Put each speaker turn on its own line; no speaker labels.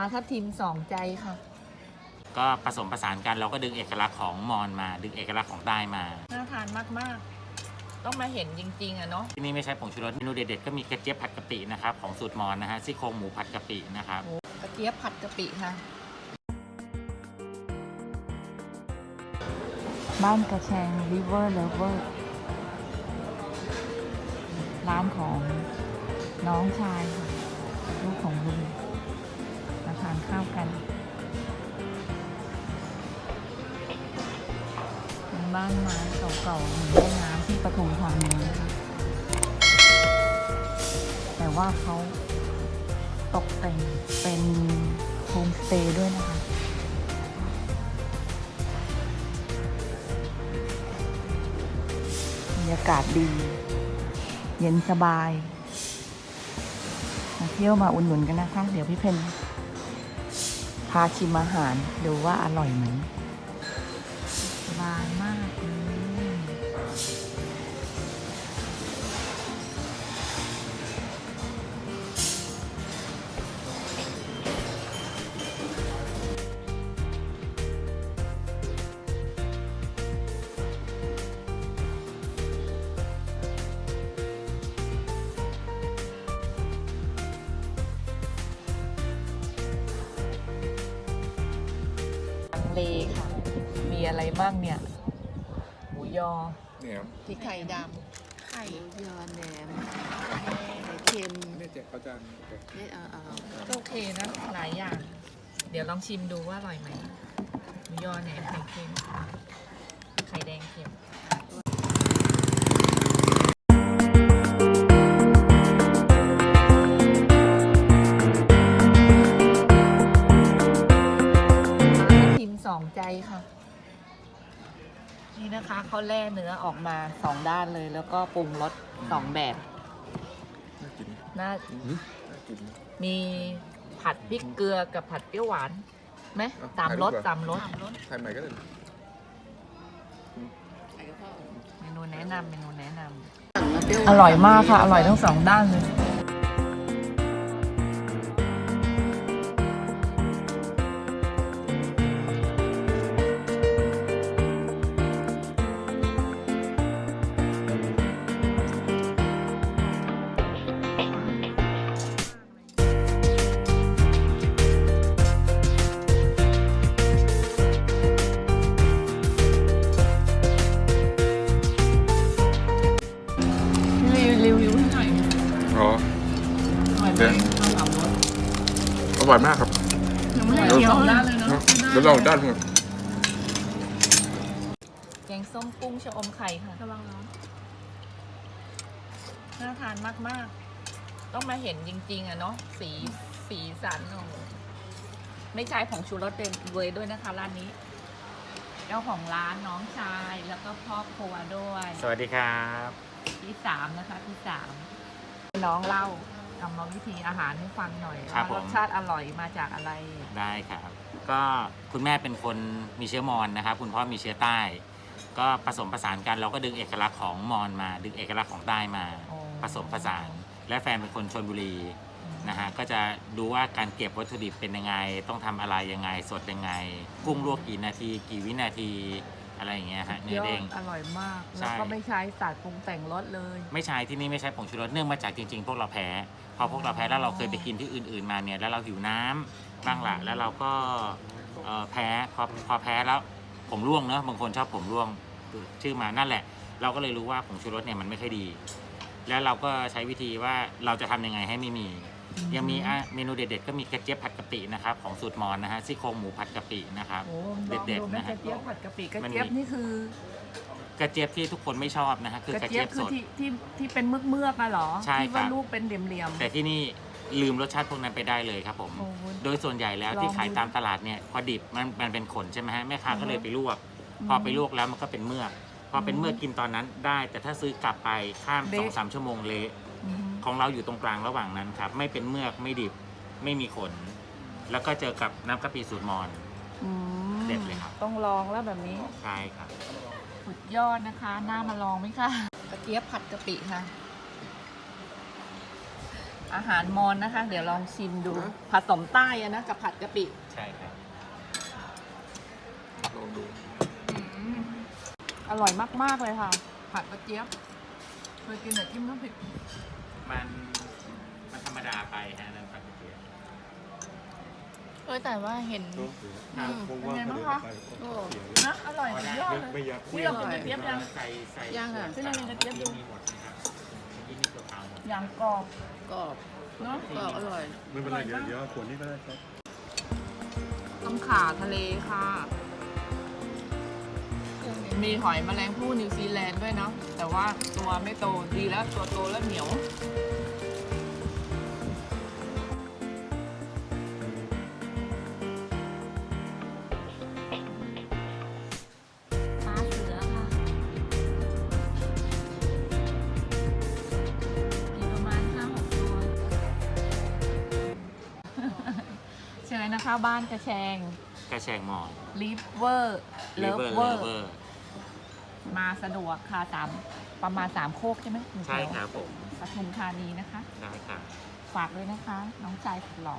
าทับทิมสองใจค่ะ
ก็ผสมผสานกันเราก็ดึงเอกลักษณ์ของมอญมา ดึงเอกลักษณ์ของใต้มา
น่าทานมากๆ ต้องมาเห็นจริง ๆอะเนาะ
ที่นี่ไม่ใช้ผงชูรสเมนูเด็ดๆก็มีกระเจี๊ยบผัดกะปินะครับของสูตรมอญนะฮะซี่โครงหมูผัดกะปินะครับ
กระเจี๊ยบผัดกะปิค่ะ บ้านกระแชง River Lover ร้านของน้องชายค่ะลูกของลุงมาทานข้าวกันเป็นบ้านไม้เก่าๆอยู่แม่น้ำที่ปทุมธานีนะคะแต่ว่าเขาตกแต่งเป็นโฮมสเตย์ด้วยนะคะบรรยากาศดี เย็นสบาย มาเที่ยวมาอุ่นหนุนกันนะคะ เดี๋ยวพี่เพน พาชิมอาหารดูว่าอร่อยไหมสบายมาก เลค่ะ มีอะไรบ้างเนี่ย หมูยอ
เนี่ย
พริกไทยด
ไข่ยอแหนมไข่เค็ม
ไม่เจ็บเขาจะ
นี่เอาเอาำ
ก็โอเคนะ หลายอย่าง เดี๋ยวลองชิมดูว่าอร่อยไหมหมูยอแหนมไข่เค็มไข่แดงเค็ม ค่ะ นี่นะคะเขาแล่เนื้อออกมาสองด้านเลย แล้วก็ปรุงรสสองแบบ
น่ากิน
น่า
น่ากิน
มีผัดพริกเกลือกับผัดเปรี้ยวหวานไหม
เอา
สามรส
ถ่ายรูปก่อน
สามรส
ไทยใหม่ก็ได้
ไข่กระเพรา
เมนูแนะนำเมนูแนะน
สั่งมาเปรี้ยวำ
อร่อยมากค่ะ อร่อยทั้งสองด้านเลย อร่อยไหมข้าวสามรส
อร่อยมากครับ
ยังไม่ได้เคี้ยวด้านเลยเนาะ
เดี๋ยวลองด้านหนึง
แกงส้มกุ้งชะอมไข่ค่ะ ระวังน้องน่าทานมากๆ ต้องมาเห็นจริง ๆอะเนาะ สีสีสันโอ้โหไม่ใช้ผงชูรสเลยด้วยนะคะร้านนี้ เจ้าของร้านน้องชายแล้วก็พ่อครัวด้วย
สวัสดีครับ
ที่สามนะคะที่สามน้องเล่า กรรมวิธีอาหารให้ฟังหน่อย
ครับ
ว่าร
ผม
สชาติอร่อยมาจากอะไร
ได้ครับ ก็คุณแม่เป็นคนมีเชื้อมอญนะครับ คุณพ่อมีเชื้อใต้ ก็ผสมผสานกันเราก็ดึงเอกลักษณ์ของมอญมา ดึงเอกลักษณ์ของใต้มา
อ๋อ
ผสมผสาน และแฟนเป็นคนชนบุรีนะฮะก็จะดูว่าการเก็บวัตถุดิบเป็นยังไง ต้องทำอะไรยังไง สดยังไง กุ้งลวกกี่นาที กี่วินาที อะไรอย่างเงี้ยฮะเนื้อเด้ง
อร่อยมาก
ใช่
แล้วก็ไม่ใช้สารปรุงแต่งรสเลย
ไม่ใช่ที่นี่ไม่ใช้ผงชูรสเนื่องมาจากจริงๆ พวกเราแพ้พอพวกเราแพ้แล้วเราเคยไปกินที่อื่นๆมาเนี่ยแล้วเราหิวน้ำบ้างละแล้วเราก็เอ่อแพ้พอพอแพ้แล้วผมร่วงเนอะบางคนชอบผมร่วงชื่อมานั่นแหละ เราก็เลยรู้ว่าผงชูรสเนี่ยมันไม่ค่อยดี แล้วเราก็ใช้วิธีว่าเราจะทำยังไงให้ไม่มี ยังมีอะเมนูเด็ดๆก็มีกระเจี๊ยบผัดกะปินะครับของสูตรมอญนะฮะซี่โครงหมูผัดกะปินะครับ
โอ้ลอง
เด็ด
ดู
ๆ
ไหม
นะ
ก
ฮะ
ระเจี๊ยบผัดกะปิกระ
มันมี
เจี๊ยบนี่คือ
กระเจี๊ยบที่ทุกคนไม่ชอบนะฮะคือก
ก
ระ
ระเจี๊
เจี๊
ย
ย
บบ
ส
คือ
ด
ที่ที่ที่เป็นเมือกเมือกๆอะเหรอ
ใช่
ที่ว่า
ครับ
ลูกเป็นเหลี่ยมๆ
แต่ที่นี่ลืมรสชาติพวกนั้นไปได้เลยครับผม
โอ้โห
โดยส่วนใหญ่แล้ว
ลอง
ที่ขาย
ดู
ตามตลาดเนี่ยพอดิบมันมันเป็นขนใช่ไหมฮะแม่ค้า
อือฮึ
ก็เลยไปลวก
อืม
พอไปลวกแล้วมันก็เป็นเมือกพอเป็น
อืม
เมือกกินตอนนั้นได้ แต่ถ้าซื้อกลับไปข้าม
เละ
สองสามชั่วโมงเละ
อืม
ของเราอยู่ตรงกลางระหว่างนั้นครับ ไม่เป็นเมือกไม่ดิบไม่มีขน แล้วก็เจอกับน้ำกะปิสูตรมอญ
อืม
เด็ดเลยครับ
ต้องลองแล้วแบบนี้
ใช่ครับ
สุดยอดนะคะน่ามาลองไหมคะกระเจี๊ยบผัดกะปิค่ะ อาหารมอนนะคะ เดี๋ยวลองชิมดูผสมใต้อะนะกับผัดกะปิ
ใช่ครับ
ลองดู
อร่อยมาก ๆ เลยค่ะ ผัดกระเจี๊ยบเคยกินแต่จิ้มน้ำพริก
มันมันธรรมดาไปฮะนั่นผัดกระเทียม
เออแต่ว่าเห็นอืม
เป็นไงบ้างคะ
โอ้
นะอร่อยสุดยอดเลย
ไม่ยับ
พี่เรากินกระเจี๊ยบยัง
ใส่ใส่
ยังอะ
พี่เรากินกระเจี๊ยบดู
มีหมดนะครับที่นี่ตัวเปล่าหมด
อย่างกรอบ
กรอบ
เนาะ
กรอบอร่อย
ไม่เป็นไรเดี๋ยวเดี๋ยวเอาขวดนี้ก็ได้ครับ
ต้มข่าทะเลค่ะ มีหอยแมลงภู่นิวซีแลนด์ด้วยเนาะแต่ว่าตัวไม่โตดีแล้วตัวโตแล้วเหนีย
ว
เชิญนะคะบ้านกระแชง
กระแชงหมอน
ลิฟเวอร์เลิฟเวอร์
Liver Lover
มาสะดวกค่ะสามประมาณสามโคกใช่ไหมอยู่แถว
ใช่ครับผม
ปทุมธานีนะคะ
ใช่ครับ
ฝากเลยนะคะ น้องชายสุดหล่อ